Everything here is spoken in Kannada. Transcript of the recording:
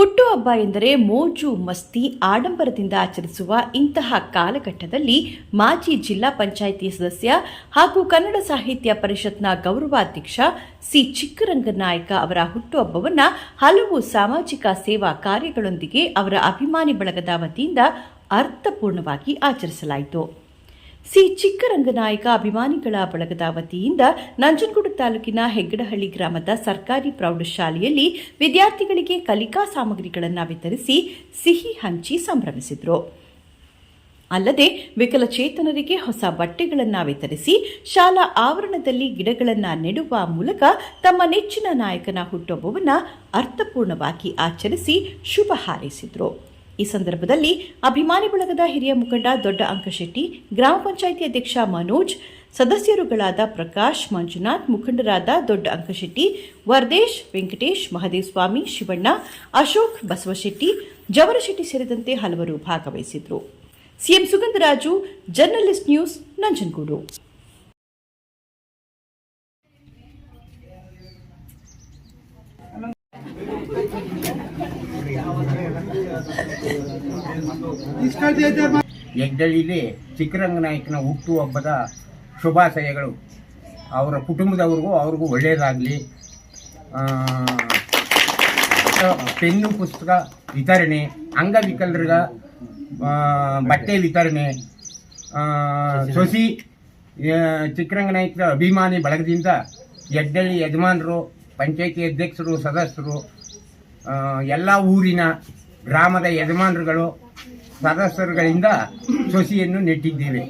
ಹುಟ್ಟುಹಬ್ಬ ಎಂದರೆ ಮೋಜು ಮಸ್ತಿ ಆಡಂಬರದಿಂದ ಆಚರಿಸುವ ಇಂತಹ ಕಾಲಘಟ್ಟದಲ್ಲಿ ಮಾಜಿ ಜಿಲ್ಲಾ ಪಂಚಾಯಿತಿ ಸದಸ್ಯ ಹಾಗೂ ಕನ್ನಡ ಸಾಹಿತ್ಯ ಪರಿಷತ್ನ ಗೌರವಾಧ್ಯಕ್ಷ ಸಿ ಚಿಕ್ಕರಂಗನಾಯಕ ಅವರ ಹುಟ್ಟುಹಬ್ಬವನ್ನು ಹಲವು ಸಾಮಾಜಿಕ ಸೇವಾ ಕಾರ್ಯಗಳೊಂದಿಗೆ ಅವರ ಅಭಿಮಾನಿ ಬಳಗದ ವತಿಯಿಂದ ಅರ್ಥಪೂರ್ಣವಾಗಿ ಆಚರಿಸಲಾಯಿತು. ಸಿ ಚಿಕ್ಕರಂಗನಾಯಕ ಅಭಿಮಾನಿಗಳ ಬಳಗದ ವತಿಯಿಂದ ನಂಜನಗೂಡು ತಾಲೂಕಿನ ಹೆಗ್ಗಡಹಳ್ಳಿ ಗ್ರಾಮದ ಸರ್ಕಾರಿ ಪ್ರೌಢಶಾಲೆಯಲ್ಲಿ ವಿದ್ಯಾರ್ಥಿಗಳಿಗೆ ಕಲಿಕಾ ಸಾಮಗ್ರಿಗಳನ್ನು ವಿತರಿಸಿ ಸಿಹಿ ಹಂಚಿ ಸಂಭ್ರಮಿಸಿದರು. ಅಲ್ಲದೆ ವಿಕಲಚೇತನರಿಗೆ ಹೊಸ ಬಟ್ಟೆಗಳನ್ನು ವಿತರಿಸಿ ಶಾಲಾ ಆವರಣದಲ್ಲಿ ಗಿಡಗಳನ್ನು ನೆಡುವ ಮೂಲಕ ತಮ್ಮ ನೆಚ್ಚಿನ ನಾಯಕನ ಹುಟ್ಟುಹಬ್ಬವನ್ನು ಅರ್ಥಪೂರ್ಣವಾಗಿ ಆಚರಿಸಿ ಶುಭ ಹಾರೈಸಿದರು. ಈ ಸಂದರ್ಭದಲ್ಲಿ ಅಭಿಮಾನಿ ಬಳಗದ ಹಿರಿಯ ಮುಖಂಡ ದೊಡ್ಡ ಅಂಕಶೆಟ್ಟಿ, ಗ್ರಾಮ ಪಂಚಾಯಿತಿ ಅಧ್ಯಕ್ಷ ಮನೋಜ್, ಸದಸ್ಯರುಗಳಾದ ಪ್ರಕಾಶ್, ಮಂಜುನಾಥ್, ಮುಖಂಡರಾದ ದೊಡ್ಡ ಅಂಕಶೆಟ್ಟಿ, ವರ್ದೇಶ್, ವೆಂಕಟೇಶ್ ಮಹದೇವಸ್ವಾಮಿ ಶಿವಣ್ಣ, ಅಶೋಕ್, ಬಸವಶೆಟ್ಟಿ, ಜವರಶೆಟ್ಟಿ ಸೇರಿದಂತೆ ಹಲವರು ಭಾಗವಹಿಸಿದ್ರು. CM Sugandharaju, journalist news, Nanjangud. ಹೆಗ್ಡಳ್ಳಿಲಿ ಚಿಕ್ಕರಂಗನಾಯಕನ ಹುಟ್ಟುಹಬ್ಬದ ಶುಭಾಶಯಗಳು. ಅವರ ಕುಟುಂಬದವ್ರಿಗೂ ಅವ್ರಿಗೂ ಒಳ್ಳೆಯದಾಗಲಿ ಪೆನ್ನು ಪುಸ್ತಕ ವಿತರಣೆ, ಅಂಗವಿಕಲರಿಗ ಬಟ್ಟೆ ವಿತರಣೆ ಸೊಸಿ ಚಿಕ್ಕರಂಗನಾಯಕರ ಅಭಿಮಾನಿ ಬಳಗದಿಂದ ಎಡ್ಡಳ್ಳಿ ಯಜಮಾನರು, ಪಂಚಾಯತಿ ಅಧ್ಯಕ್ಷರು, ಸದಸ್ಯರು ಎಲ್ಲ ಊರಿನ ಗ್ರಾಮದ ಯಜಮಾನರುಗಳು ಸದಸ್ಯರುಗಳಿಂದ ಸೊಸಿಯನ್ನು ನೆಟ್ಟಿದ್ದೇವೆ.